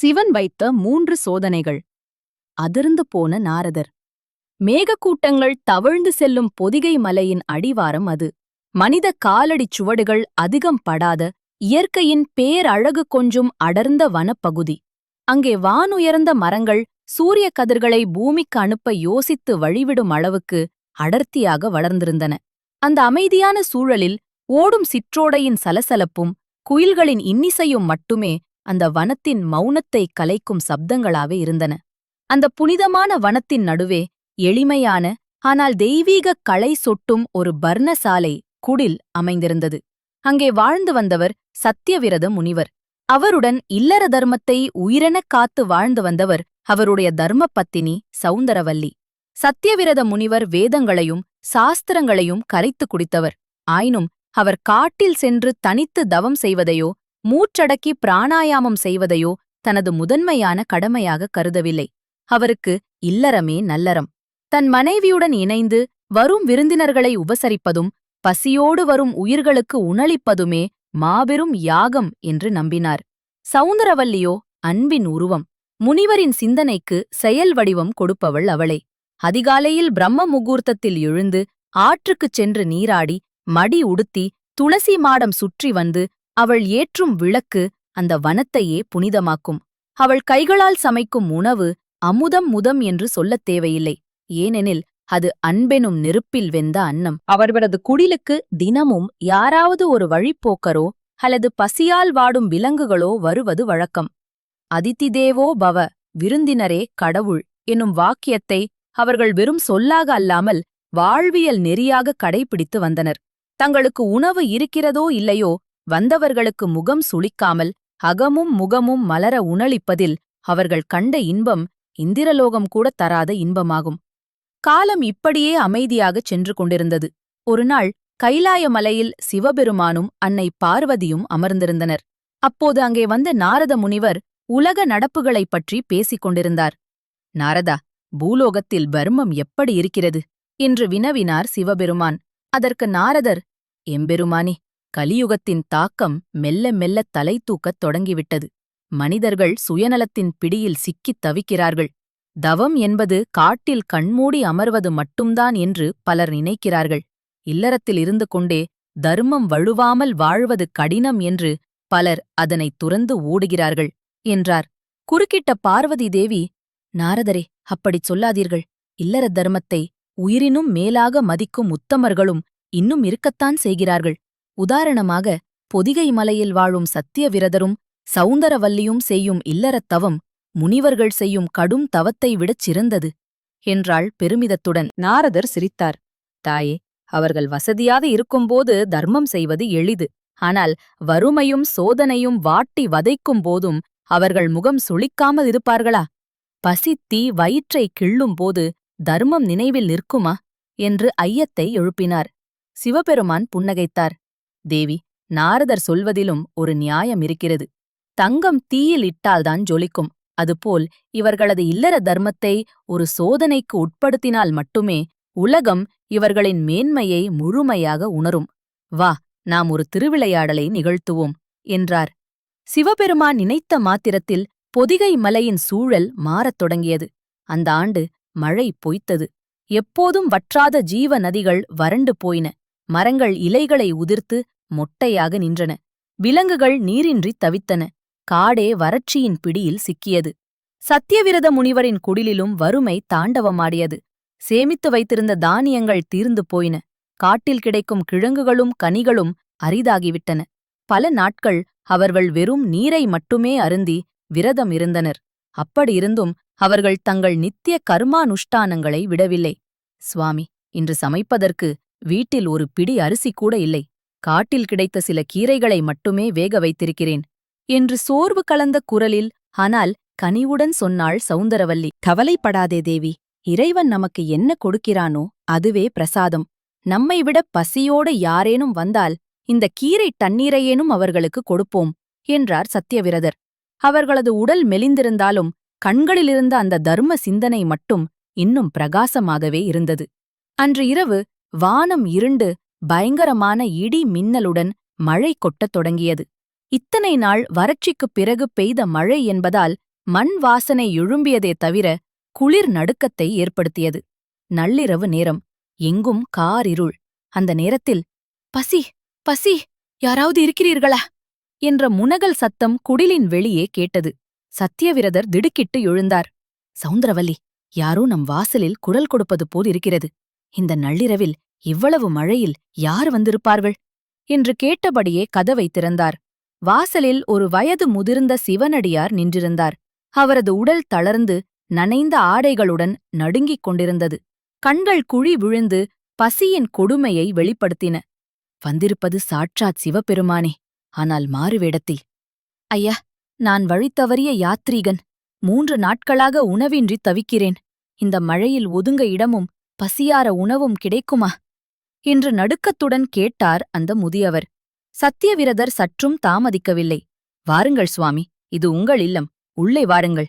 சிவன் வைத்த மூன்று சோதனைகள். அதிர்ந்து போன நாரதர். மேகக்கூட்டங்கள் தவழ்ந்து செல்லும் பொதிகை மலையின் அடிவாரம் அது. மனித காலடிச் சுவடுகள் அதிகம் படாத இயற்கையின் பேரழகு கொஞ்சும் அடர்ந்த வனப்பகுதி. அங்கே வானுயர்ந்த மரங்கள் சூரிய கதிர்களை பூமிக்கு அனுப்ப யோசித்து வழிவிடும் அளவுக்கு அடர்த்தியாக வளர்ந்திருந்தன. அந்த அமைதியான சூழலில் ஓடும் சிற்றோடையின் சலசலப்பும் குயில்களின் இன்னிசையும் மட்டுமே அந்த வனத்தின் மௌனத்தை கலைக்கும் சப்தங்களாவே இருந்தன. அந்த புனிதமான வனத்தின் நடுவே எளிமையான ஆனால் தெய்வீகக் களை சொட்டும் ஒரு பர்ணசாலை குடில் அமைந்திருந்தது. அங்கே வாழ்ந்து வந்தவர் சத்தியவிரத முனிவர். அவருடன் இல்லற தர்மத்தை உயிரெனக் காத்து வாழ்ந்து வந்தவர் அவருடைய தர்மப்பத்தினி சௌந்தரவல்லி சத்தியவிரத முனிவர் வேதங்களையும் சாஸ்திரங்களையும் கரைத்து குடித்தவர். ஆயினும் அவர் காட்டில் சென்று தனித்து தவம் செய்வதையோ மூச்சடக்கி பிராணாயாமம் செய்வதையோ தனது முதன்மையான கடமையாக கருதவில்லை. அவருக்கு இல்லறமே நல்லறம். தன் மனைவியுடன் இணைந்து வரும் விருந்தினர்களை உபசரிப்பதும் பசியோடு வரும் உயிர்களுக்கு உணளிப்பதுமே மாபெரும் யாகம் என்று நம்பினார். சௌந்தரவல்லியோ அன்பின் உருவம். முனிவரின் சிந்தனைக்கு செயல் வடிவம் கொடுப்பவள் அவளே. அதிகாலையில் பிரம்ம முகூர்த்தத்தில் எழுந்து ஆற்றுக்குச் சென்று நீராடி மடி உடுத்தி துளசி மாடம் சுற்றி வந்து அவள் ஏற்றும் விளக்கு அந்த வனத்தையே புனிதமாக்கும். அவள் கைகளால் சமைக்கும் உணவு அமுதம் முதம் என்று சொல்லத் தேவையில்லை. ஏனெனில் அது அன்பெனும் நெருப்பில் வெந்த அன்னம். அவர்களது குடிலுக்கு தினமும் யாராவது ஒரு வழிப்போக்கரோ அல்லது பசியால் வாடும் விலங்குகளோ வருவது வழக்கம். அதிதிதேவோ பவ விருந்தினரே கடவுள் என்னும் வாக்கியத்தை அவர்கள் வெறும் சொல்லாக அல்லாமல் வாழ்வியல் நெறியாக கடைபிடித்து வந்தனர். தங்களுக்கு உணவு இருக்கிறதோ இல்லையோ வந்தவர்களுக்கு முகம் சுளிக்காமல் அகமும் முகமும் மலர உணளிப்பதில் அவர்கள் கண்ட இன்பம் இந்திரலோகம் கூட தராத இன்பமாகும். காலம் இப்படியே அமைதியாகச் சென்று கொண்டிருந்தது. ஒருநாள் கைலாய மலையில் சிவபெருமானும் அன்னை பார்வதியும் அமர்ந்திருந்தனர். அப்போது அங்கே வந்த நாரத முனிவர் உலக நடப்புகளைப் பற்றி பேசிக் கொண்டிருந்தார். நாரதா பூலோகத்தில் பர்மம் எப்படி இருக்கிறது? என்று வினவினார் சிவபெருமான். அதற்கு நாரதர் எம்பெருமானே கலியுகத்தின் தாக்கம் மெல்ல மெல்ல தலை தூக்கத் தொடங்கிவிட்டது. மனிதர்கள் சுயநலத்தின் பிடியில் சிக்கித் தவிக்கிறார்கள். தவம் என்பது காட்டில் கண்மூடி அமர்வது மட்டும்தான் என்று பலர் நினைக்கிறார்கள். இல்லறத்தில் இருந்து கொண்டே தர்மம் வழுவாமல் வாழ்வது கடினம் என்று பலர் அதனைத் துறந்து ஓடுகிறார்கள் என்றார். குறுக்கிட்ட பார்வதி தேவி நாரதரே அப்படிச் சொல்லாதீர்கள். இல்லற தர்மத்தை உயிரினும் மேலாக மதிக்கும் உத்தமர்களும் இன்னும் இருக்கத்தான் செய்கிறார்கள். உதாரணமாக பொதிகை மலையில் வாழும் சத்தியவிரதரும் சௌந்தரவல்லியும் செய்யும் இல்லறத் தவம் முனிவர்கள் செய்யும் கடும் தவத்தை விடச் சிறந்தது என்றாள் பெருமிதத்துடன். நாரதர் சிரித்தார். தாயே அவர்கள் வசதியாக இருக்கும்போது தர்மம் செய்வது எளிது. ஆனால் வறுமையும் சோதனையும் வாட்டி வதைக்கும் போதும் அவர்கள் முகம் சுளிக்காமல் இருப்பார்களா? பசித்தி வயிற்றை கிள்ளும்போது தர்மம் நினைவில் நிற்குமா? என்று ஐயத்தை எழுப்பினார். சிவபெருமான் புன்னகைத்தார். தேவி நாரதர் சொல்வதிலும் ஒரு நியாயம் இருக்கிறது. தங்கம் தீயில் இட்டால்தான் ஜொலிக்கும். அதுபோல் இவர்களது இல்லற தர்மத்தை ஒரு சோதனைக்கு உட்படுத்தினால் மட்டுமே உலகம் இவர்களின் மேன்மையை முழுமையாக உணரும். வா நாம் ஒரு திருவிளையாடலை நிகழ்த்துவோம் என்றார். சிவபெருமான் நினைத்த மாத்திரத்தில் பொதிகை மலையின் சூழல் மாறத் தொடங்கியது. அந்த ஆண்டு மழை பொய்த்தது. எப்போதும் வற்றாத ஜீவ நதிகள் வறண்டு போயின. மரங்கள் இலைகளை உதிர்த்து மொட்டையாக நின்றன. விலங்குகள் நீரின்றி தவித்தன. காடே வறட்சியின் பிடியில் சிக்கியது. சத்தியவிரத முனிவரின் குடிலிலும் வறுமை தாண்டவமாடியது. சேமித்து வைத்திருந்த தானியங்கள் தீர்ந்து போயின. காட்டில் கிடைக்கும் கிழங்குகளும் கனிகளும் அரிதாகிவிட்டன. பல நாட்கள் அவர்கள் வெறும் நீரை மட்டுமே அருந்தி விரதம் இருந்தனர். அப்படியிருந்தும் அவர்கள் தங்கள் நித்திய கர்மானுஷ்டானங்களை விடவில்லை. சுவாமி இன்று சமைப்பதற்கு வீட்டில் ஒரு பிடி அரிசி கூட இல்லை. காட்டில் கிடைத்த சில கீரைகளை மட்டுமே வேக வைத்திருக்கிறேன் என்று சோர்வு கலந்த குரலில் ஆனால் கனிவுடன் சொன்னாள் சௌந்தரவல்லி கவலைப்படாதே தேவி இறைவன் நமக்கு என்ன கொடுக்கிறானோ அதுவே பிரசாதம். நம்மை விட யாரேனும் வந்தால் இந்த கீரை தண்ணீரையேனும் அவர்களுக்கு கொடுப்போம் என்றார் சத்யவிரதர். அவர்களது உடல் மெலிந்திருந்தாலும் கண்களிலிருந்த அந்த தர்ம சிந்தனை மட்டும் இன்னும் பிரகாசமாகவே இருந்தது. அன்று இரவு வானம் இருண்டு பயங்கரமான இடி மின்னலுடன் மழை கொட்டத் தொடங்கியது. இத்தனை நாள் வறட்சிக்குப் பிறகு பெய்த மழை என்பதால் மண் வாசனை எழும்பியதே தவிர குளிர் நடுக்கத்தை ஏற்படுத்தியது. நள்ளிரவு நேரம். எங்கும் காரிருள் அந்த நேரத்தில் பசி பசி யாராவது இருக்கிறீர்களா? என்ற முனகல் சத்தம் குடிலின் வெளியே கேட்டது. சத்தியவிரதர் திடுக்கிட்டு எழுந்தார். சவுந்தரவல்லி யாரோ நம் வாசலில் குரல் கொடுப்பது போல் இருக்கிறது. இந்த நள்ளிரவில் இவ்வளவு மழையில் யார் வந்திருப்பார்கள்? என்று கேட்டபடியே கதவை திறந்தார். வாசலில் ஒரு வயது முதிர்ந்த சிவனடியார் நின்றிருந்தார். அவரது உடல் தளர்ந்து நனைந்த ஆடைகளுடன் நடுங்கிக் கொண்டிருந்தது. கண்கள் குழி விழுந்து பசியின் கொடுமையை வெளிப்படுத்தின. வந்திருப்பது சாட்சாத் சிவபெருமானே ஆனால் மாறுவேடத்தில் ஐயா நான் வழித்தவறிய யாத்ரீகன். மூன்று நாட்களாக உணவின்றி தவிக்கிறேன். இந்த மழையில் ஒதுங்க இடமும் பசியார உணவும் கிடைக்குமா? என்று நடுக்கத்துடன் கேட்டார் அந்த முதியவர். சத்தியவிரதர் சற்றும் தாமதிக்கவில்லை. வாருங்கள் சுவாமி இது உங்கள் இல்லம். உள்ளே வாருங்கள்.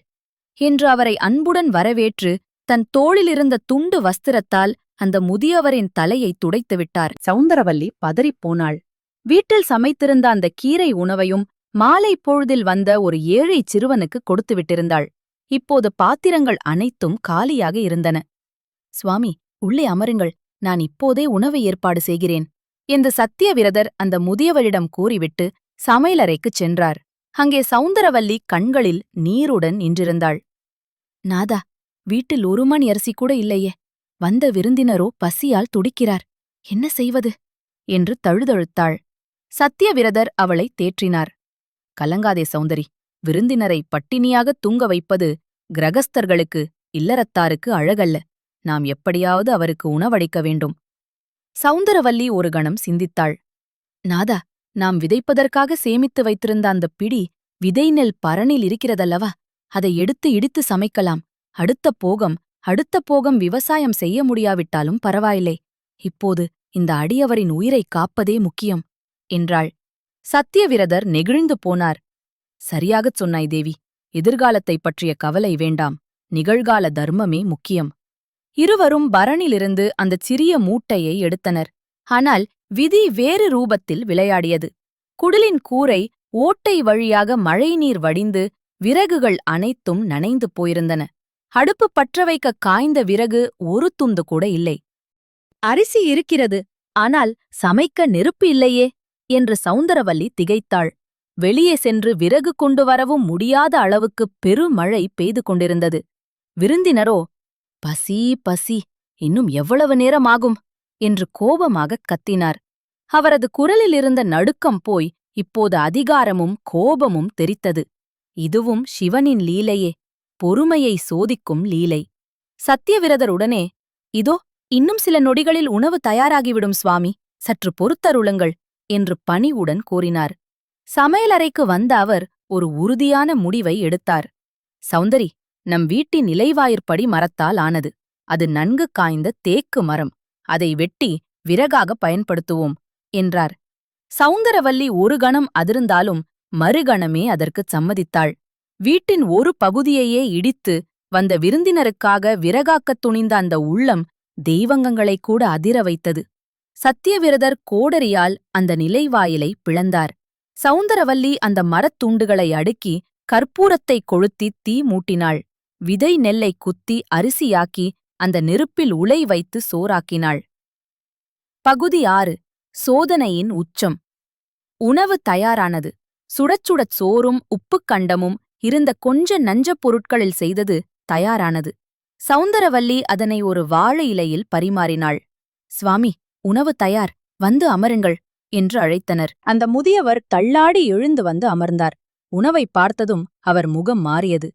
என்று அவரை அன்புடன் வரவேற்று தன் தோளிலிருந்த துண்டு வஸ்திரத்தால் அந்த முதியவரின் தலையை துடைத்து விட்டார். சவுந்தரவல்லி பதறிப்போனாள் வீட்டில் சமைத்திருந்த அந்த கீரை உணவையும் மாலை பொழுதில் வந்த ஒரு ஏழை சிறுவனுக்கு கொடுத்து விட்டிருந்தாள். இப்போது பாத்திரங்கள் அனைத்தும் காலியாக இருந்தன. சுவாமி உள்ளே அமருங்கள். நான் இப்போதே உணவை ஏற்பாடு செய்கிறேன். என்று சத்தியவிரதர் அந்த முதியவரிடம் கூறிவிட்டு சமையலறைக்குச் சென்றார். அங்கே சௌந்தரவல்லி கண்களில் நீருடன் நின்றிருந்தாள். நாதா வீட்டில் ஒரு மணி அரிசி கூட இல்லையே. வந்த விருந்தினரோ பசியால் துடிக்கிறார். என்ன செய்வது? என்று தழுதழுத்தாள். சத்தியவிரதர் அவளை தேற்றினார். கலங்காதே சௌந்தரி விருந்தினரை பட்டினியாக தூங்க வைப்பது கிரகஸ்தர்களுக்கு இல்லறத்தாருக்கு அழகல்ல. நாம் எப்படியாவது அவருக்கு உணவளிக்க வேண்டும். சௌந்தரவல்லி ஒரு கணம் சிந்தித்தாள். நாதா நாம் விதைப்பதற்காக சேமித்து வைத்திருந்த அந்த பிடி விதை நெல் பரணில் இருக்கிறதல்லவா? அதை எடுத்து இடித்து சமைக்கலாம். அடுத்த போகம் அடுத்த போகம் விவசாயம் செய்ய முடியாவிட்டாலும் பரவாயில்லை. இப்போது இந்த அடியவரின் உயிரைக் காப்பதே முக்கியம் என்றாள். சத்தியவிரதர் நெகிழ்ந்து போனார். சரியாகச் சொன்னாய் தேவி எதிர்காலத்தைப் பற்றிய கவலை வேண்டாம். நிகழ்கால தர்மமே முக்கியம். இருவரும் பரணிலிருந்து அந்தச் சிறிய மூட்டையை எடுத்தனர். ஆனால் விதி வேறு ரூபத்தில் விளையாடியது. குடிலின் கூரை ஓட்டை வழியாக மழைநீர் வடிந்து விறகுகள் அனைத்தும் நனைந்து போயிருந்தன. அடுப்பு பற்ற வைக்க காய்ந்த விறகு ஒரு துண்டு கூட இல்லை. அரிசி இருக்கிறது. ஆனால் சமைக்க நெருப்பு இல்லையே என்று சௌந்தரவல்லி திகைத்தாள். வெளியே சென்று விறகு கொண்டு வரவும் முடியாத அளவுக்கு பெருமழை பெய்து கொண்டிருந்தது. விருந்தினரோ பசி பசி இன்னும் எவ்வளவு நேரம் ஆகும் என்று கோபமாகக் கத்தினார். அவரது குரலில் இருந்த நடுக்கம் போய் இப்போது அதிகாரமும் கோபமும் தெரித்தது. இதுவும் சிவனின் லீலையே பொறுமையை சோதிக்கும் லீலை. சத்தியவிரதர் உடனே இதோ இன்னும் சில நொடிகளில் உணவு தயாராகிவிடும் சுவாமி சற்று பொறுத்தருளுங்கள் என்று பணிவுடன் கூறினார். சமையலறைக்கு வந்த அவர் ஒரு உறுதியான முடிவை எடுத்தார். சௌந்தரி நம் வீட்டின் இலைவாயிற்படி மரத்தால் ஆனது. அது நன்கு காய்ந்த தேக்கு மரம். அதை வெட்டி விறகாக பயன்படுத்துவோம் என்றார். சௌந்தரவல்லி ஒரு கணம் அதிர்ந்தாலும் மறுகணமே அதற்குச் சம்மதித்தாள். வீட்டின் ஒரு பகுதியையே இடித்து வந்த விருந்தினருக்காக விறகாக்கத் துணிந்த அந்த உள்ளம் தெய்வங்கங்களைக் கூட அதிர வைத்தது. சத்தியவிரதர் கோடரியால் அந்த நிலைவாயிலை பிளந்தார். சவுந்தரவல்லி அந்த மரத்துண்டுகளை அடுக்கி கற்பூரத்தை கொளுத்தி தீ மூட்டினாள். விதை நெல்லை குத்தி அரிசியாக்கி அந்த நெருப்பில் உலை வைத்து சோறாக்கினாள். பகுதி ஆறு. சோதனையின் உச்சம். உணவு தயாரானது. சுடச்சுடச் சோறும் உப்புக் கண்டமும் இருந்த கொஞ்ச நஞ்சப் பொருட்களில் செய்தது தயாரானது. சௌந்தரவல்லி அதனை ஒரு வாழை இலையில் பரிமாறினாள். சுவாமி உணவு தயார். வந்து அமருங்கள் என்று அழைத்தனர். அந்த முதியவர் தள்ளாடி எழுந்து வந்து அமர்ந்தார். உணவை பார்த்ததும் அவர் முகம் மாறியது.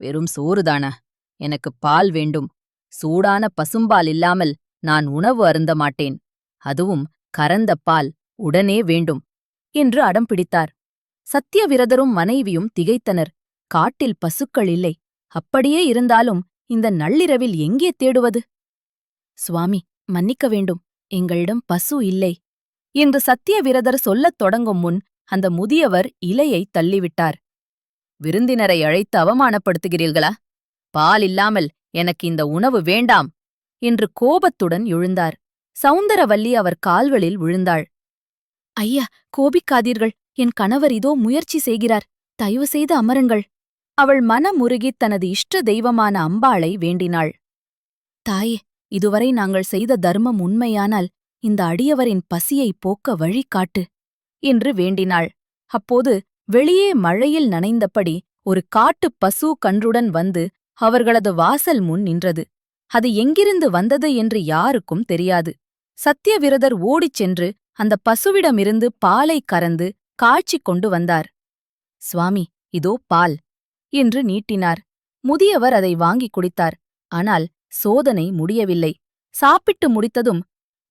வெறும் சோறுதானா எனக்கு பால் வேண்டும். சூடான பசும்பால் இல்லாமல் நான் உணவு அருந்த மாட்டேன். அதுவும் கரந்த பால் உடனே வேண்டும் என்று அடம் பிடித்தார். சத்தியவிரதரும் மனைவியும் திகைத்தனர். காட்டில் பசுக்கள் இல்லை. அப்படியே இருந்தாலும் இந்த நள்ளிரவில் எங்கே தேடுவது? சுவாமி மன்னிக்க வேண்டும். எங்களிடம் பசு இல்லை என்று சத்தியவிரதர் சொல்லத் தொடங்கும் முன் அந்த முதியவர் இலையை தள்ளிவிட்டார். விருந்தினரை அழைத்து அவமானப்படுத்துகிறீர்களா? பால் இல்லாமல் எனக்கு இந்த உணவு வேண்டாம்! என்று கோபத்துடன் எழுந்தார். சவுந்தரவல்லி அவர் கால்களில் விழுந்தாள். ஐயா கோபிக்காதீர்கள்! என் கணவர் இதோ முயற்சி செய்கிறார். தயவு செய்து அமருங்கள்! அவள் மனமுருகி தனது இஷ்ட தெய்வமான அம்பாளை வேண்டினாள். தாயே இதுவரை நாங்கள் செய்த தர்மம் உண்மையானால் இந்த அடியவரின் பசியை போக்க வழி காட்டு என்று வேண்டினாள். அப்போது வெளியே மழையில் நனைந்தபடி ஒரு காட்டுப் பசு கன்றுடன் வந்து அவர்களது வாசல் முன் நின்றது. அது எங்கிருந்து வந்தது என்று யாருக்கும் தெரியாது. சத்தியவிரதர் ஓடிச் சென்று அந்த பசுவிடமிருந்து பாலை கறந்து காய்ச்சிக் கொண்டு வந்தார். சுவாமி இதோ பால் என்று நீட்டினார். முதியவர் அதை வாங்கிக் குடித்தார். ஆனால் சோதனை முடியவில்லை. சாப்பிட்டு முடித்ததும்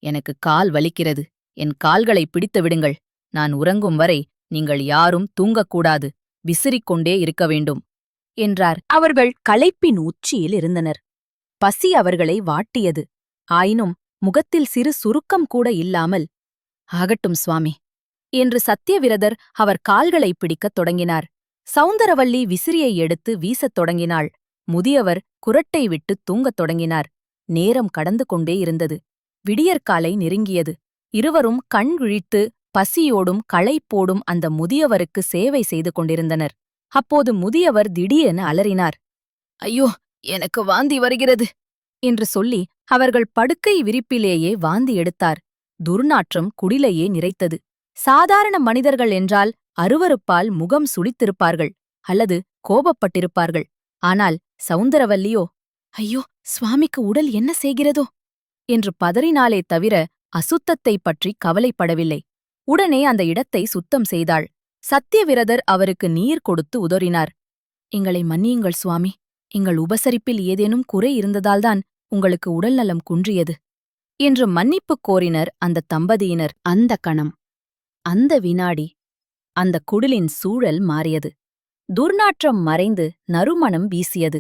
எனக்கு கால் வலிக்கிறது. என் கால்களை பிடித்து விடுங்கள். நான் உறங்கும் வரை நீங்கள் யாரும் தூங்கக்கூடாது விசிறிக் கொண்டே இருக்க வேண்டும் என்றார். அவர்கள் களைப்பின் உச்சியில் இருந்தனர். பசி அவர்களை வாட்டியது. ஆயினும் முகத்தில் சிறு சுருக்கம் கூட இல்லாமல் ஆகட்டும் சுவாமி என்று சத்தியவிரதர் அவர் கால்களை பிடிக்கத் தொடங்கினார். சௌந்தரவல்லி விசிறியை எடுத்து வீசத் தொடங்கினாள். முதியவர் குரட்டை விட்டு தூங்கத் தொடங்கினார். நேரம் கடந்து கொண்டே இருந்தது. விடியற்காலை நெருங்கியது. இருவரும் கண் விழித்து பசியோடும் களைப்போடும் அந்த முதியவருக்கு சேவை செய்து கொண்டிருந்தனர். அப்போது முதியவர் திடீரென அலறினார். ஐயோ எனக்கு வாந்தி வருகிறது! என்று சொல்லி அவர்கள் படுக்கை விரிப்பிலேயே வாந்தி எடுத்தார். துர்நாற்றம் குடிலையே நிறைத்தது. சாதாரண மனிதர்கள் என்றால் அருவருப்பால் முகம் சுளித்திருப்பார்கள் அல்லது கோபப்பட்டிருப்பார்கள். ஆனால் சௌந்தரவல்லியோ ஐயோ சுவாமிக்கு உடல் என்ன செய்கிறதோ? என்று பதறினாலே தவிர அசுத்தத்தைப் பற்றி கவலைப்படவில்லை. உடனே அந்த இடத்தை சுத்தம் செய்தாள். சத்தியவிரதர் அவருக்கு நீர் கொடுத்து உதறினார். எங்களை மன்னியுங்கள் சுவாமி. எங்கள் உபசரிப்பில் ஏதேனும் குறை இருந்ததால்தான் உங்களுக்கு உடல்நலம் குன்றியது என்று மன்னிப்புக் கோரினர் அந்த தம்பதியினர். அந்த கணம் அந்த வினாடி அந்த குடிலின் சூழல் மாறியது. துர்நாற்றம் மறைந்து நறுமணம் வீசியது.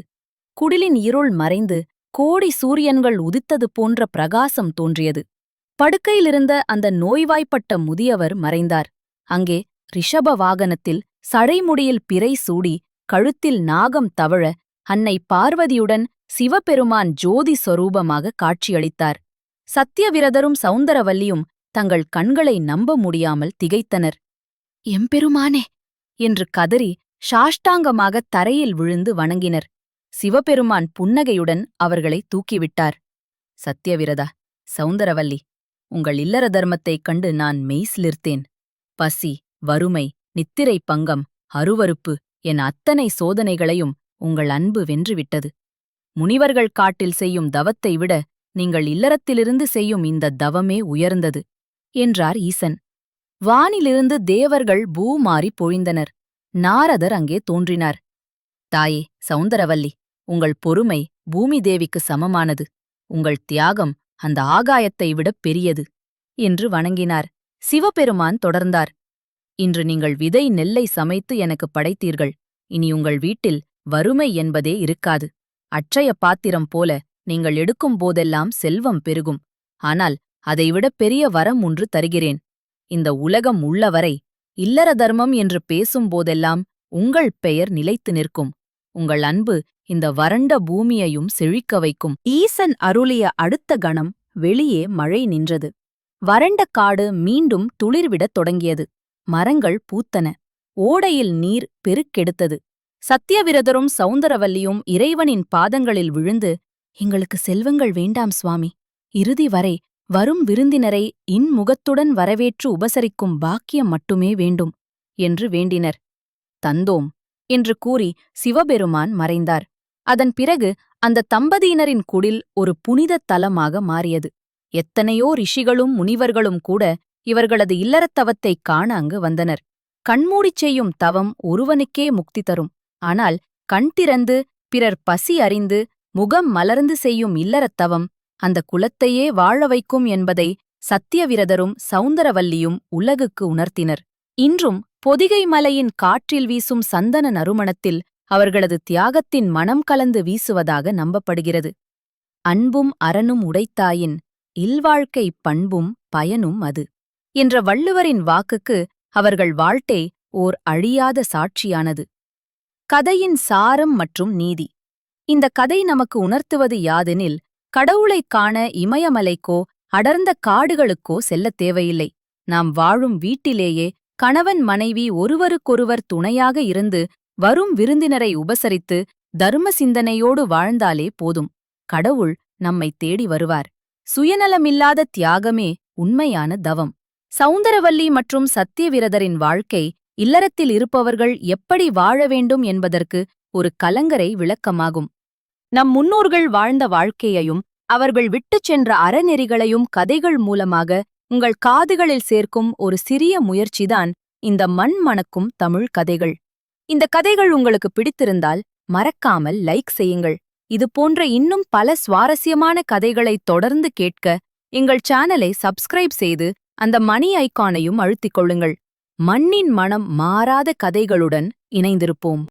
குடிலின் இருள் மறைந்து கோடி சூரியன்கள் உதித்தது போன்ற பிரகாசம் தோன்றியது. படுக்கையிலிருந்த அந்த நோய்வாய்ப்பட்ட முதியவர் மறைந்தார். அங்கே ரிஷப வாகனத்தில் சடைமுடியில் பிறை சூடி கழுத்தில் நாகம் தவழ அன்னை பார்வதியுடன் சிவபெருமான் ஜோதி சொரூபமாக காட்சியளித்தார். சத்தியவிரதரும் சௌந்தரவல்லியும் தங்கள் கண்களை நம்ப முடியாமல் திகைத்தனர். எம்பெருமானே! என்று கதறி சாஷ்டாங்கமாக தரையில் விழுந்து வணங்கினர். சிவபெருமான் புன்னகையுடன் அவர்களை தூக்கிவிட்டார். சத்தியவிரதா சௌந்தரவல்லி உங்கள் இல்லற தர்மத்தைக் கண்டு நான் மெய்சிலிர்த்தேன். பசி வறுமை நித்திரை பங்கம் அருவருப்பு என் அத்தனை சோதனைகளையும் உங்கள் அன்பு வென்றுவிட்டது. முனிவர்கள் காட்டில் செய்யும் தவத்தை விட நீங்கள் இல்லறத்திலிருந்து செய்யும் இந்த தவமே உயர்ந்தது என்றார் ஈசன். வானிலிருந்து தேவர்கள் பூமாறி பொழிந்தனர். நாரதர் அங்கே தோன்றினார். தாயே சௌந்தரவல்லி உங்கள் பொறுமை பூமி தேவிக்கு சமமானது. உங்கள் தியாகம் அந்த ஆகாயத்தை விடப் பெரியது என்று வணங்கினார். சிவபெருமான் தொடர்ந்தார். இன்று நீங்கள் விதை நெல்லை சமைத்து எனக்கு படைத்தீர்கள். இனி உங்கள் வீட்டில் வறுமை என்பதே இருக்காது. அட்சய பாத்திரம் போல நீங்கள் எடுக்கும் போதெல்லாம் செல்வம் பெருகும். ஆனால் அதைவிடப் பெரிய வரம் ஒன்று தருகிறேன். இந்த உலகம் உள்ளவரை இல்லற தர்மம் என்று பேசும் போதெல்லாம் உங்கள் பெயர் நிலைத்து நிற்கும். உங்கள் அன்பு இந்த வறண்ட பூமியையும் செழிக்க வைக்கும். ஈசன் அருளிய அடுத்த கணம் வெளியே மழை நின்றது. வறண்ட காடு மீண்டும் துளிர்விடத் தொடங்கியது. மரங்கள் பூத்தன. ஓடையில் நீர் பெருக்கெடுத்தது. சத்தியவிரதரும் சௌந்தரவல்லியும் இறைவனின் பாதங்களில் விழுந்து எங்களுக்கு செல்வங்கள் வேண்டாம் சுவாமி. இறுதி வரை வரும் விருந்தினரை இன்முகத்துடன் வரவேற்று உபசரிக்கும் பாக்கியம் மட்டுமே வேண்டும் என்று வேண்டினர். தந்தோம் என்று கூறி சிவபெருமான் மறைந்தார். அதன் பிறகு அந்த தம்பதியினரின் குடில் ஒரு புனிதத் தலமாக மாறியது. எத்தனையோ ரிஷிகளும் முனிவர்களும் கூட இவர்களது இல்லறத்தவத்தைக் காண அங்கு வந்தனர். கண்மூடிச் செய்யும் தவம் ஒருவனுக்கே முக்தி தரும். ஆனால் கண் திறந்து பிறர் பசி அறிந்து முகம் மலர்ந்து செய்யும் இல்லறத்தவம் அந்த குலத்தையே வாழ வைக்கும் என்பதை சத்தியவிரதரும் சௌந்தரவல்லியும் உலகுக்கு உணர்த்தினர். இன்றும் பொதிகை மலையின் காற்றில் வீசும் சந்தன நறுமணத்தில் அவர்களது தியாகத்தின் மனம் கலந்து வீசுவதாக நம்பப்படுகிறது. அன்பும் அறனும் உடைத்தாயின் இல்வாழ்க்கை பண்பும் பயனும் அது. என்ற வள்ளுவரின் வாக்குக்கு அவர்கள் வாழ்க்கை ஓர் அழியாத சாட்சியானது. கதையின் சாரம் மற்றும் நீதி. இந்த கதை நமக்கு உணர்த்துவது யாதெனில் கடவுளைக் காண இமயமலைக்கோ அடர்ந்த காடுகளுக்கோ செல்லத் தேவையில்லை. நாம் வாழும் வீட்டிலேயே கணவன் மனைவி ஒருவருக்கொருவர் துணையாக இருந்து வரும் விருந்தினரை உபசரித்து தர்ம சிந்தனையோடு வாழ்ந்தாலே போதும். கடவுள் நம்மை தேடி வருவார். சுயநலமில்லாத தியாகமே உண்மையான தவம். சௌந்தரவல்லி மற்றும் சத்தியவிரதரின் வாழ்க்கை இல்லறத்தில் இருப்பவர்கள் எப்படி வாழ வேண்டும் என்பதற்கு ஒரு கலங்கரை விளக்கமாகும். நம் முன்னோர்கள் வாழ்ந்த வாழ்க்கையையும் அவர்கள் விட்டுச் சென்ற அறநெறிகளையும் கதைகள் மூலமாக உங்கள் காதுகளில் சேர்க்கும் ஒரு சிறிய முயற்சிதான் இந்த மண் மணக்கும் தமிழ் கதைகள். இந்த கதைகள் உங்களுக்கு பிடித்திருந்தால் மறக்காமல் லைக் செய்யுங்கள். இது போன்ற இன்னும் பல சுவாரஸ்யமான கதைகளை தொடர்ந்து கேட்க எங்கள் சேனலை சப்ஸ்கிரைப் செய்து அந்த மணி ஐகானையும் அழுத்திக் கொள்ளுங்கள். மண்ணின் மனம் மாறாத கதைகளுடன் இணைந்திருப்போம்.